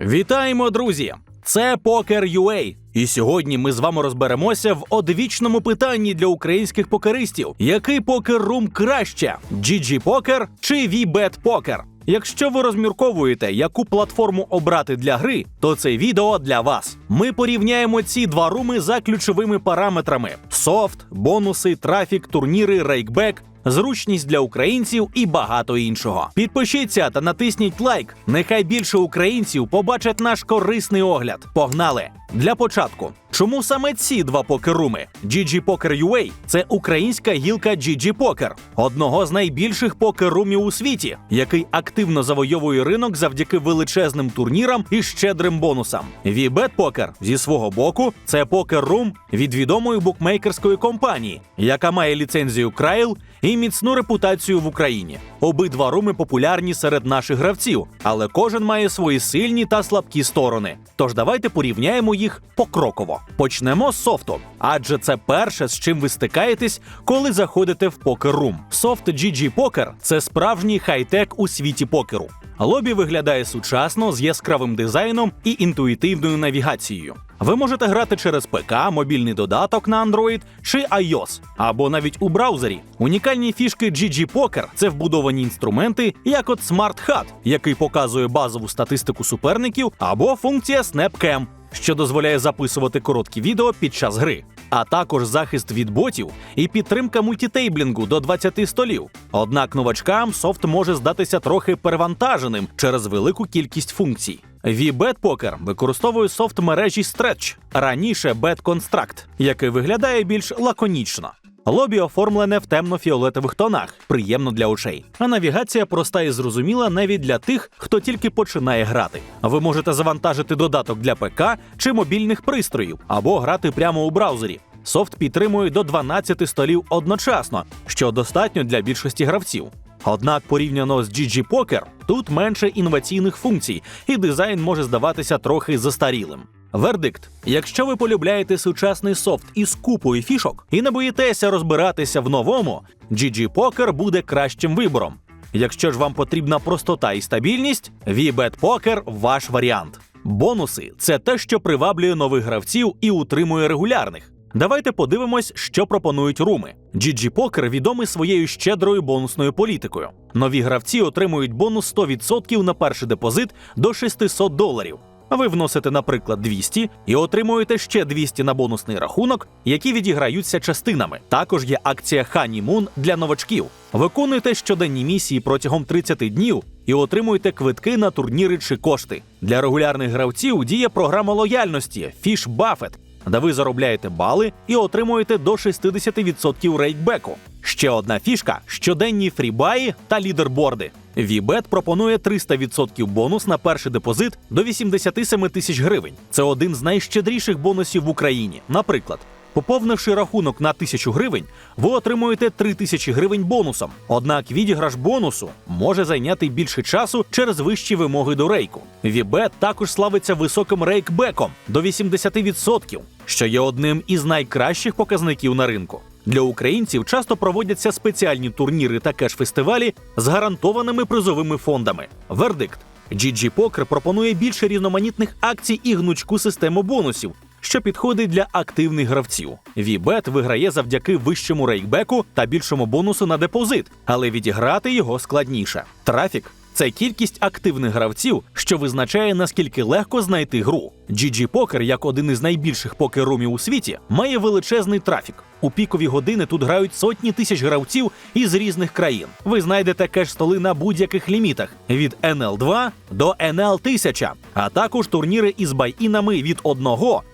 Вітаємо, друзі! Це Poker.ua. І сьогодні ми з вами розберемося в одвічному питанні для українських покеристів: який покер-рум краще: GG Poker чи VBet Poker? Якщо ви розмірковуєте, яку платформу обрати для гри, то це відео для вас. Ми порівняємо ці два руми за ключовими параметрами: софт, бонуси, трафік, турніри, рейкбек, зручність для українців і багато іншого. Підпишіться та натисніть лайк. Нехай більше українців побачать наш корисний огляд. Погнали! Для початку, чому саме ці два покеруми? GG Poker UA – це українська гілка GG Poker, одного з найбільших покерумів у світі, який активно завойовує ринок завдяки величезним турнірам і щедрим бонусам. VBet Poker зі свого боку це покер-рум від відомої букмекерської компанії, яка має ліцензію Крайл і міцну репутацію в Україні. Обидва руми популярні серед наших гравців, але кожен має свої сильні та слабкі сторони. Тож давайте порівняємо їх покроково. Почнемо з софту, адже це перше, з чим ви стикаєтесь, коли заходите в покер-рум. Софт GG Poker – це справжній хай-тек у світі покеру. Лобі виглядає сучасно з яскравим дизайном і інтуїтивною навігацією. Ви можете грати через ПК, мобільний додаток на Android чи iOS, або навіть у браузері. Унікальні фішки GG Poker – це вбудовані інструменти, як от Smart Hat, який показує базову статистику суперників, або функція SnapCam, що дозволяє записувати короткі відео під час гри. А також захист від ботів і підтримка мультітейблінгу до 20 столів. Однак новачкам софт може здатися трохи перевантаженим через велику кількість функцій. VBet Poker використовує софт мережі Stretch, раніше Bet Construct, який виглядає більш лаконічно. Лобі оформлене в темно-фіолетових тонах, приємно для очей. А навігація проста і зрозуміла навіть для тих, хто тільки починає грати. Ви можете завантажити додаток для ПК чи мобільних пристроїв або грати прямо у браузері. Софт підтримує до 12 столів одночасно, що достатньо для більшості гравців. Однак, порівняно з GG Poker, тут менше інноваційних функцій, і дизайн може здаватися трохи застарілим. Вердикт: якщо ви полюбляєте сучасний софт із купою фішок і не боїтеся розбиратися в новому, GG Poker буде кращим вибором. Якщо ж вам потрібна простота і стабільність, VBet Poker – ваш варіант. Бонуси це те, що приваблює нових гравців і утримує регулярних. Давайте подивимось, що пропонують руми. GG Poker відомий своєю щедрою бонусною політикою. Нові гравці отримують бонус 100% на перший депозит до 600 доларів. Ви вносите, наприклад, 200 і отримуєте ще 200 на бонусний рахунок, які відіграються частинами. Також є акція Honeymoon для новачків. Виконуйте щоденні місії протягом 30 днів і отримуєте квитки на турніри чи кошти. Для регулярних гравців діє програма лояльності Fish Buffet, де ви заробляєте бали і отримуєте до 60% рейкбеку. Ще одна фішка щоденні фрібаї та лідерборди. VBet пропонує 300% бонус на перший депозит до 87 тисяч гривень. Це один з найщедріших бонусів в Україні. Наприклад, поповнивши рахунок на 1000 гривень, ви отримуєте 3000 гривень бонусом. Однак відіграш бонусу може зайняти більше часу через вищі вимоги до рейку. VBet також славиться високим рейкбеком до 80%, що є одним із найкращих показників на ринку. Для українців часто проводяться спеціальні турніри та кеш-фестивалі з гарантованими призовими фондами. Вердикт: GG Poker пропонує більше різноманітних акцій і гнучку систему бонусів, що підходить для активних гравців. VBet виграє завдяки вищому рейкбеку та більшому бонусу на депозит, але відіграти його складніше. Трафік це кількість активних гравців, що визначає наскільки легко знайти гру. GG Poker, як один із найбільших покерумів у світі, має величезний трафік. У пікові години тут грають сотні тисяч гравців із різних країн. Ви знайдете кеш-столи на будь-яких лімітах від NL2 до NL1000, а також турніри із бай-інами від 1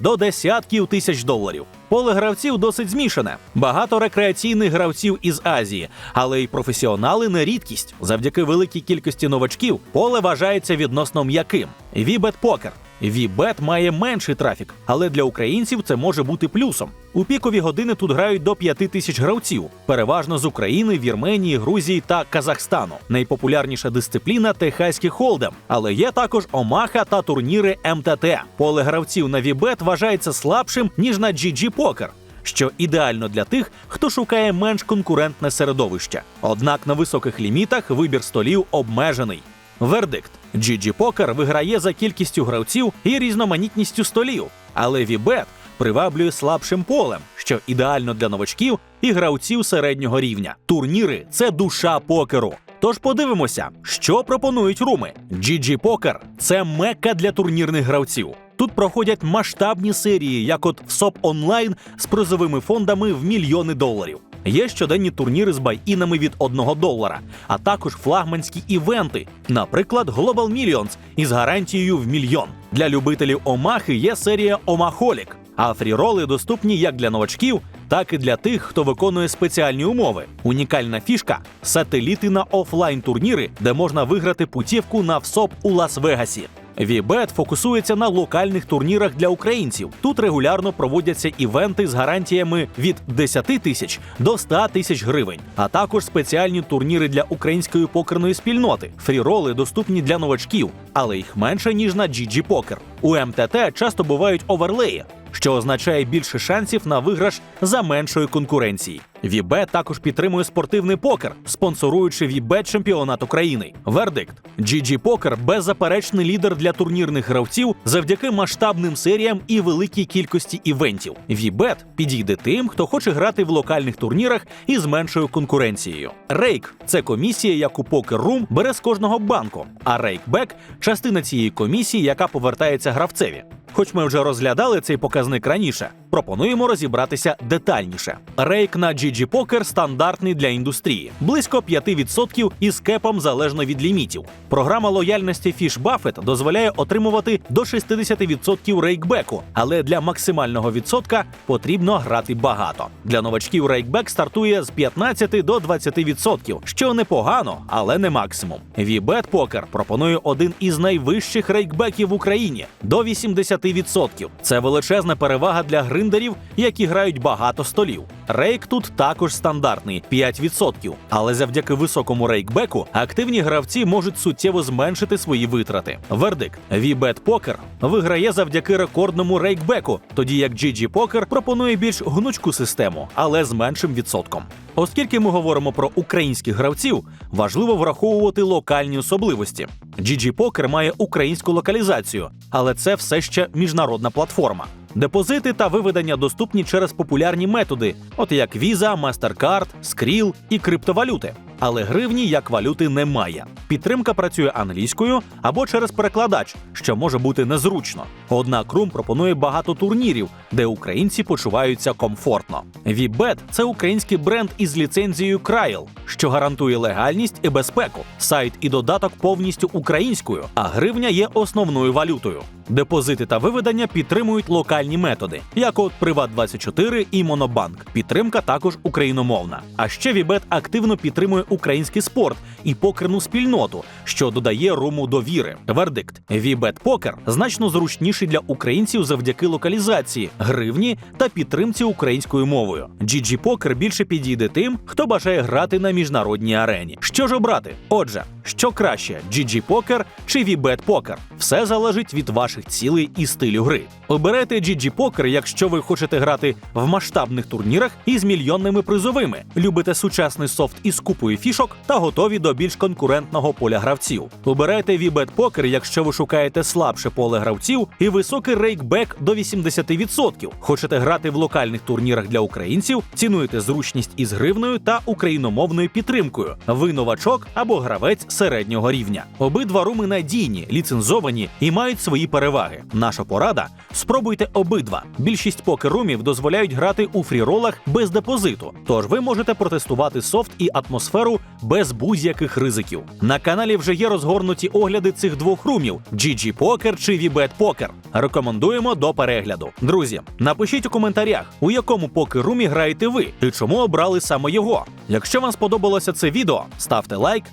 до десятків тисяч доларів. Поле гравців досить змішане. Багато рекреаційних гравців із Азії, але й професіонали не рідкість. Завдяки великій кількості новачків поле вважається відносно м'яким. VBet Poker VBet має менший трафік, але для українців це може бути плюсом. У пікові години тут грають до 5 тисяч гравців, переважно з України, Вірменії, Грузії та Казахстану. Найпопулярніша дисципліна техаський холдем, але є також Омаха та турніри МТТ. Поле гравців на VBet вважається слабшим ніж на GG Poker. Що ідеально для тих, хто шукає менш конкурентне середовище. Однак на високих лімітах вибір столів обмежений. Вердикт: GG Poker виграє за кількістю гравців і різноманітністю столів, але VBet приваблює слабшим полем, що ідеально для новачків і гравців середнього рівня. Турніри це душа покеру. Тож подивимося, що пропонують руми. GG Poker – це мекка для турнірних гравців. Тут проходять масштабні серії, як от в СОП онлайн з призовими фондами в мільйони доларів. Є щоденні турніри з бай-інами від 1 долара, а також флагманські івенти, наприклад, Global Millions із гарантією в мільйон. Для любителів Омахи є серія Омахолік, а фріроли доступні як для новачків, так і для тих, хто виконує спеціальні умови. Унікальна фішка сателіти на офлайн турніри, де можна виграти путівку на ВСОП у Лас-Вегасі. Вібет фокусується на локальних турнірах для українців. Тут регулярно проводяться івенти з гарантіями від 10 тисяч до 100 тисяч гривень, а також спеціальні турніри для української покерної спільноти. Фріроли доступні для новачків, але їх менше ніж на GG Poker. У МТТ часто бувають оверлеї, що означає більше шансів на виграш за меншої конкуренції. Вібет також підтримує спортивний покер, спонсоруючи Вібет чемпіонат України. Вердикт: GG Poker – беззаперечний лідер для турнірних гравців завдяки масштабним серіям і великій кількості івентів. Вібет підійде тим, хто хоче грати в локальних турнірах із меншою конкуренцією. Рейк це комісія, яку Poker Room бере з кожного банку. А Рейкбек частина цієї комісії, яка повертається гравцеві. Хоч ми вже розглядали цей показник раніше, пропонуємо розібратися детальніше. Рейк на GG Poker стандартний для індустрії, близько 5% із кепом залежно від лімітів. Програма лояльності Fish Buffett дозволяє отримувати до 60% рейкбеку, але для максимального відсотка потрібно грати багато. Для новачків рейкбек стартує з 15 до 20%, що непогано, але не максимум. VBet Poker пропонує один із найвищих рейкбеків в Україні до 80%. Це величезна перевага для гриндерів, які грають багато столів. Рейк тут також стандартний 5%. Але завдяки високому рейкбеку активні гравці можуть суттєво зменшити свої витрати. Вердикт: VBet Poker виграє завдяки рекордному рейкбеку, тоді як GG Poker пропонує більш гнучку систему, але з меншим відсотком. Оскільки ми говоримо про українських гравців, важливо враховувати локальні особливості. GG Poker має українську локалізацію, але це все ще міжнародна платформа. Депозити та виведення доступні через популярні методи, от як Visa, MasterCard, Skrill і криптовалюти. Але гривні як валюти немає. Підтримка працює англійською або через перекладач, що може бути незручно. Однак Рум пропонує багато турнірів, де українці почуваються комфортно. VBet – це український бренд із ліцензією Крайл, що гарантує легальність і безпеку. Сайт і додаток повністю українською, а гривня є основною валютою. Депозити та виведення підтримують локальні методи, як от Приват24 і Монобанк. Підтримка також україномовна. А ще Вібет активно підтримує український спорт і покерну спільноту, що додає руму довіри. Вердикт: Вібет Покер значно зручніший для українців завдяки локалізації, гривні та підтримці українською мовою. GG Покер більше підійде тим, хто бажає грати на міжнародній арені. Що ж обрати? Отже, що краще: GG Poker чи VBet Poker? Все залежить від ваших цілей і стилю гри. Оберете GG Poker, якщо ви хочете грати в масштабних турнірах із мільйонними призовими, любите сучасний софт із купою фішок та готові до більш конкурентного поля гравців. Обирайте VBet Poker, якщо ви шукаєте слабше поле гравців і високий рейкбек до 80%. Хочете грати в локальних турнірах для українців, цінуєте зручність із гривною та україномовною підтримкою. Ви новачок або гравець середнього рівня. Обидва руми надійні, ліцензовані і мають свої переваги. Наша порада: спробуйте обидва. Більшість покер-румів дозволяють грати у фріролах без депозиту, тож ви можете протестувати софт і атмосферу без будь-яких ризиків. На каналі вже є розгорнуті огляди цих двох румів: GG Poker чи VBet Poker. Рекомендуємо до перегляду. Друзі, напишіть у коментарях, у якому покер-румі граєте ви і чому обрали саме його. Якщо вам сподобалося це відео, ставте лайк,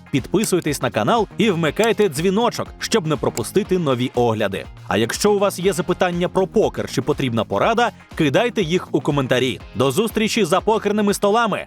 підписуйтесь на канал і вмикайте дзвіночок, щоб не пропустити нові огляди. А якщо у вас є запитання про покер чи потрібна порада, кидайте їх у коментарі. До зустрічі за покерними столами!